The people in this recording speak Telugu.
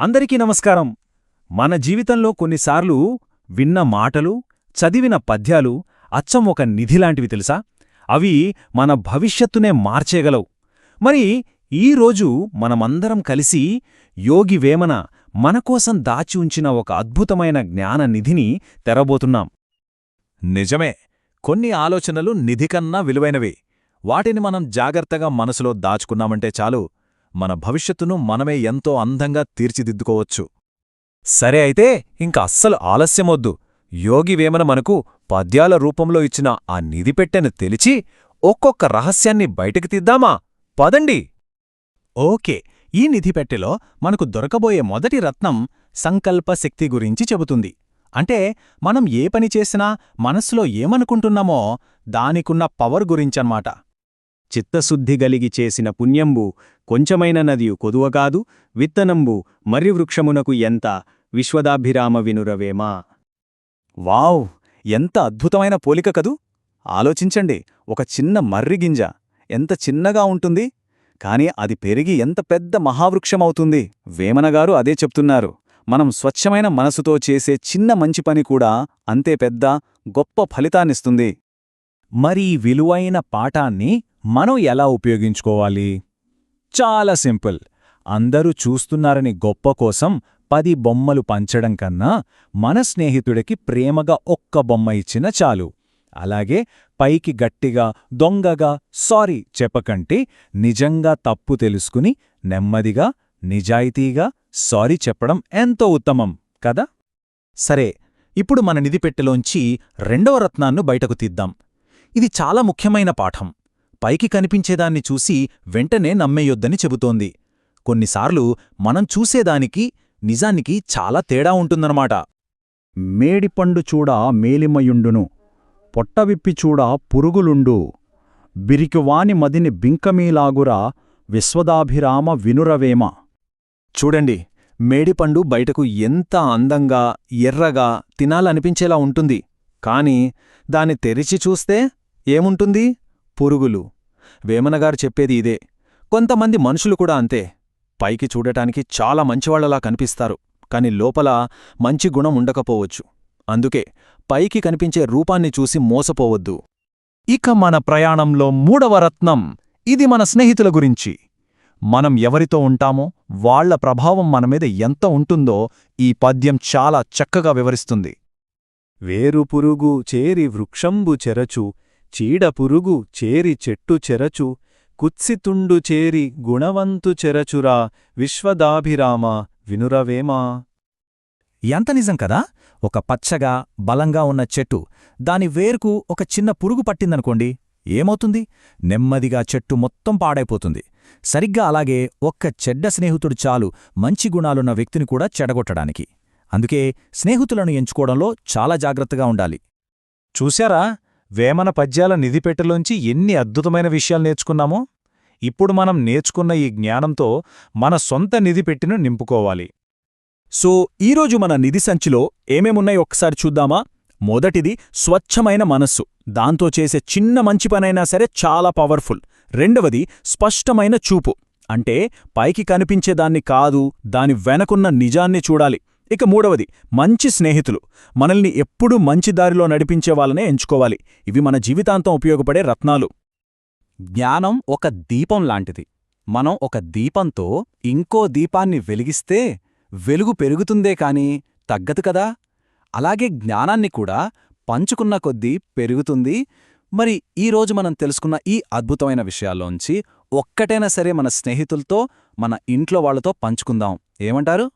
అందరికీ నమస్కారం. మన జీవితంలో కొన్నిసార్లు విన్న మాటలు చదివిన పద్యాలు అచ్చం ఒక నిధిలాంటివి తెలుసా? అవి మన భవిష్యత్తునే మార్చేయగలవు. మరి ఈరోజు మనమందరం కలిసి యోగి వేమన మనకోసం దాచి ఉంచిన ఒక అద్భుతమైన జ్ఞాన నిధిని తెరబోతున్నాం. నిజమే కొన్ని ఆలోచనలు నిధికన్నా విలువైనవి. వాటిని మనం జాగ్రత్తగా మనసులో దాచుకున్నామంటే చాలు మన భవిష్యత్తును మనమే ఎంతో అందంగా తీర్చిదిద్దుకోవచ్చు. సరే అయితే ఇంక అస్సలు ఆలస్యమొద్దు. యోగి వేమన మనకు పద్యాల రూపంలో ఇచ్చిన ఆ నిధి పెట్టెను తెలిచి ఒక్కొక్క రహస్యాన్ని బయటకు తీద్దామా? పదండి. ఓకే ఈ నిధి పెట్టెలో మనకు దొరకబోయే మొదటి రత్నం సంకల్ప శక్తి గురించి చెబుతుంది. అంటే మనం ఏ పని చేసినా మనస్సులో ఏమనుకుంటున్నామో దానికున్న పవర్ గురించన్మాట. చిత్తశుద్ధి గలిగి చేసిన పుణ్యంబు కొంచెమైన నదియు కొదువకాదు విత్తనంబు మరి వృక్షమునకు ఎంత విశ్వదాభిరామ వినురవేమా? వావ్! ఎంత అద్భుతమైన పోలిక కదూ! ఆలోచించండి ఒక చిన్న మర్రిగింజ ఎంత చిన్నగా ఉంటుంది కాని అది పెరిగి ఎంత పెద్ద మహావృక్షమవుతుంది. వేమనగారు అదే చెప్తున్నారు. మనం స్వచ్ఛమైన మనసుతో చేసే చిన్న మంచి పని కూడా అంతే పెద్ద గొప్ప ఫలితాన్నిస్తుంది. మరి విలువైన పాఠాన్ని మనం ఎలా ఉపయోగించుకోవాలి? చాలా సింపుల్. అందరూ చూస్తున్నారని గొప్ప కోసం పది బొమ్మలు పంచడం కన్నా మన స్నేహితుడికి ప్రేమగా ఒక్క బొమ్మ ఇచ్చిన చాలు. అలాగే పైకి గట్టిగా దొంగగా సారీ చెప్పకంటే నిజంగా తప్పు తెలుసుకుని నెమ్మదిగా నిజాయితీగా సారీ చెప్పడం ఎంతో ఉత్తమం కదా? సరే ఇప్పుడు మన నిధిపెట్టెలోంచి రెండవ రత్నాన్ని బయటకు తీద్దాం. ఇది చాలా ముఖ్యమైన పాఠం. పైకి కనిపించేదాన్ని చూసి వెంటనే నమ్మేయొద్దని చెబుతోంది. కొన్నిసార్లు మనం చూసేదానికి నిజానికి చాలా తేడా ఉంటుందన్నమాట. మేడిపండు చూడ మేలిమయుండును పొట్టవిప్పి చూడ పురుగులుండు బిరికివాని మదిని బింకమీలాగురా విశ్వదాభిరామ వినురవేమ. చూడండి మేడిపండు బయటకు ఎంత అందంగా ఎర్రగా తినాలనిపించేలా ఉంటుంది. కాని దాని తెరిచి చూస్తే ఏముంటుంది? పురుగులు. వేమనగారు చెప్పేది ఇదే. కొంతమంది మనుషులు కూడా అంతే. పైకి చూడటానికి చాలా మంచివాళ్ళలా కనిపిస్తారు. కాని లోపల మంచి గుణం ఉండకపోవచ్చు. అందుకే పైకి కనిపించే రూపాన్ని చూసి మోసపోవద్దు. ఇక మన ప్రయాణంలో మూడవ రత్నం. ఇది మన స్నేహితుల గురించి. మనం ఎవరితో ఉంటామో వాళ్ళ ప్రభావం మనమీద ఎంత ఉంటుందో ఈ పద్యం చాలా చక్కగా వివరిస్తుంది. వేరు పురుగు చేరి వృక్షంబు చెరచు చీడ పురుగు చేరి చెట్టు చెరచు కుత్సితుండు చేరి గుణవంతు చెరచురా విశ్వదాభిరామ వినురవేమా. ఎంత నిజం కదా ఒక పచ్చగా బలంగా ఉన్న చెట్టు దాని వేరుకు ఒక చిన్న పురుగు పట్టిందనుకోండి ఏమవుతుంది? నెమ్మదిగా చెట్టు మొత్తం పాడైపోతుంది. సరిగ్గా అలాగే ఒక్క చెడ్డ స్నేహితుడు చాలు మంచి గుణాలున్న వ్యక్తిని కూడా చెడగొట్టడానికి. అందుకే స్నేహితులను ఎంచుకోవడంలో చాలా జాగ్రత్తగా ఉండాలి. చూశారా? వేమన పద్యాల నిధిపెట్టెలోంచి ఎన్ని అద్భుతమైన విషయాలు నేర్చుకున్నామో ఇప్పుడు మనం నేర్చుకున్న ఈ జ్ఞానంతో మన సొంత నిధిపెట్టిను నింపుకోవాలి. సో ఈరోజు మన నిధి సంచిలో ఏమేమున్నాయి ఒక్కసారి చూద్దామా? మొదటిది స్వచ్ఛమైన మనస్సు. దాంతో చేసే చిన్న మంచి పనైనా సరే చాలా పవర్ఫుల్. రెండవది స్పష్టమైన చూపు. అంటే పైకి కనిపించేదాన్ని కాదు దాని వెనకున్న నిజాన్ని చూడాలి. ఇక మూడవది మంచి స్నేహితులు. మనల్ని ఎప్పుడూ మంచి దారిలో నడిపించే వాళ్ళనే ఎంచుకోవాలి. ఇవి మన జీవితాంతం ఉపయోగపడే రత్నాలు. జ్ఞానం ఒక దీపం లాంటిది. మనం ఒక దీపంతో ఇంకో దీపాన్ని వెలిగిస్తే వెలుగు పెరుగుతుందే కాని తగ్గదు కదా? అలాగే జ్ఞానాన్ని కూడా పంచుకున్న కొద్దీ పెరుగుతుంది. మరి ఈరోజు మనం తెలుసుకున్న ఈ అద్భుతమైన విషయాల్లోంచి ఒక్కటైనా సరే మన స్నేహితులతో మన ఇంట్లో వాళ్ళతో పంచుకుందాం. ఏమంటారు?